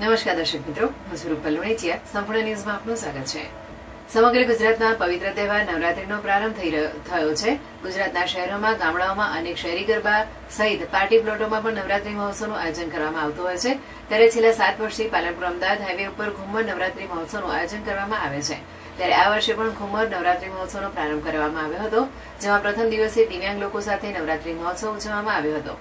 નમસ્કાર દર્શક મિત્રો, હું સ્વરૂપ રૂપલ સંપૂર્ણ ન્યૂઝમાં આપનું સ્વાગત છે. સમગ્ર ગુજરાતમાં પવિત્ર તહેવાર નવરાત્રીનો પ્રારંભ થઈ થયો છે. ગુજરાતના શહેરોમાં, ગામડાઓમાં અનેક શહેરી ગરબા સહિત પાર્ટી પ્લોટોમાં પણ નવરાત્રી મહોત્સવનું આયોજન કરવામાં આવતું હોય છે. ત્યારે છેલ્લા સાત વર્ષથી પાલનપુર અમદાવાદ હાઈવે ઉપર ઘુમ્મર નવરાત્રી મહોત્સવનું આયોજન કરવામાં આવે છે. ત્યારે આ વર્ષે પણ ઘુમ્મર નવરાત્રી મહોત્સવનો પ્રારંભ કરવામાં આવ્યો હતો, જેમાં પ્રથમ દિવસે દિવ્યાંગ લોકો સાથે નવરાત્રી મહોત્સવ ઉજવવામાં આવ્યો હતો.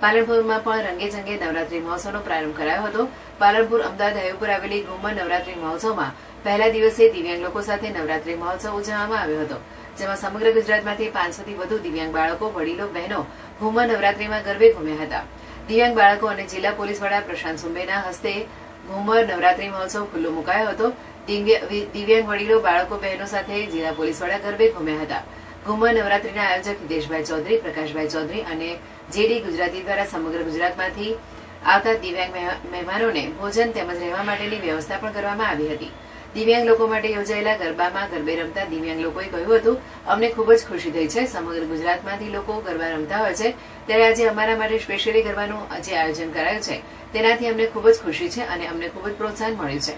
પાલનપુરમાં પણ રંગે ચંગે નવરાત્રી મહોત્સવનો પ્રારંભ કરાયો હતો. પાલનપુર, અમદાવાદ હાઈવે આવેલી ઘુમ્મર નવરાત્રી મહોત્સવમાં પહેલા દિવસે દિવ્યાંગ લોકો સાથે નવરાત્રી મહોત્સવ ઉજવવામાં આવ્યો હતો, જેમાં સમગ્ર ગુજરાતમાંથી પાંચસોથી વધુ દિવ્યાંગ બાળકો, વડીલો, બહેનો ઘુમ્મર નવરાત્રીમાં ગરબે ઘૂમ્યા હતા. દિવ્યાંગ બાળકો અને જિલ્લા પોલીસ વડા પ્રશાંત સુંબેના હસ્તે ઘુમર નવરાત્રી મહોત્સવ ખુલ્લો મુકાયો હતો. દિવ્ય- દિવ્યાંગ વડીલો, બાળકો, બહેનો સાથે જિલ્લા પોલીસ વડા ગરબે ઘૂમ્યા હતા. ઘુમ્મર નવરાત્રીના આયોજક હિતેશભાઈ ચૌધરી, પ્રકાશભાઈ ચૌધરી અને જેડી ગુજરાતી દ્વારા સમગ્ર ગુજરાતમાંથી આવતા દિવ્યાંગ મહેમાનોને ભોજન તેમજ રહેવા માટેની વ્યવસ્થા પણ કરવામાં આવી હતી. દિવ્યાંગ લોકો માટે યોજાયેલા ગરબામાં ગરબે રમતા દિવ્યાંગ લોકોએ કહ્યું હતું, અમને ખૂબ જ ખુશી થઈ છે, સમગ્ર ગુજરાતમાંથી લોકો ગરબા રમતા હોય છે, ત્યારે આજે અમારા માટે સ્પેશિયલી ગરબાનું જે આયોજન કરાયું છે. તેનાથી અમને ખૂબ જ ખુશી છે અને અમને ખૂબ જ પ્રોત્સાહન મળ્યું છે.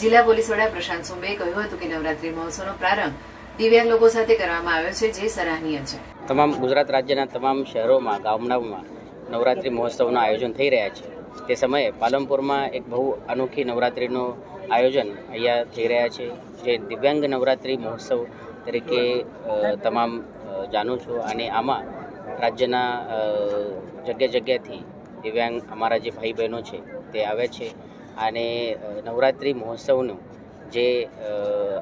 જિલ્લા પોલીસ વડા પ્રશાંત સુંબેએ કહ્યું હતું કે નવરાત્રી મહોત્સવનો પ્રારંભ દિવ્યાંગ લોકો સાથે કરવામાં આવ્યો છે, જે સરાહનીય છે. તમામ ગુજરાત રાજ્યના તમામ શહેરોમાં, ગામડાઓમાં નવરાત્રિ મહોત્સવના આયોજન થઈ રહ્યા છે. તે સમયે પાલનપુરમાં એક બહુ અનોખી નવરાત્રિનું આયોજન અહીંયા થઈ રહ્યા છે, જે દિવ્યાંગ નવરાત્રિ મહોત્સવ તરીકે તમામ જાણું છું. અને આમાં રાજ્યના જગ્યા જગ્યાથી દિવ્યાંગ અમારા જે ભાઈ બહેનો છે, તે આવે છે. અને નવરાત્રિ મહોત્સવનું જે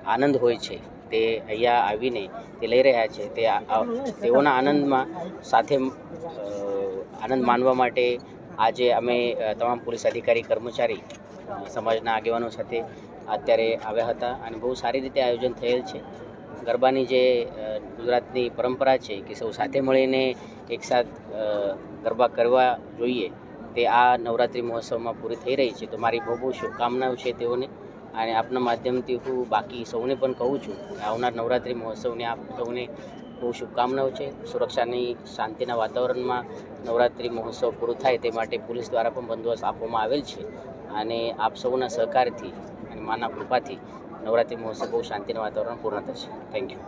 આનંદ હોય છે તે અહીંયા આવીને તે લઈ રહ્યા છે. તે તેઓના આનંદમાં સાથે આનંદ માનવા માટે આજે અમે તમામ પોલીસ અધિકારી, કર્મચારી સમાજના આગેવાનો સાથે અત્યારે આવ્યા હતા અને બહુ સારી રીતે આયોજન થયેલ છે. ગરબાની જે ગુજરાતની પરંપરા છે કે સૌ સાથે મળીને એકસાથ ગરબા કરવા જોઈએ, તે આ નવરાત્રિ મહોત્સવમાં પૂરી થઈ રહી છે. તો મારી બહુ બહુ શુભકામનાઓ છે તેઓને. અને આપના માધ્યમથી હું બાકી સૌને પણ કહું છું આવનાર નવરાત્રિ મહોત્સવની આપ સૌને બહુ શુભકામનાઓ છે. સુરક્ષાની શાંતિના વાતાવરણમાં નવરાત્રિ મહોત્સવ પૂરો થાય તે માટે પોલીસ દ્વારા પણ બંદોબસ્ત આપવામાં આવેલ છે. અને આપ સૌના સહકારથી અને માના કૃપાથી નવરાત્રિ મહોત્સવ બહુ શાંતિના વાતાવરણ પૂર્ણ થશે. Thank you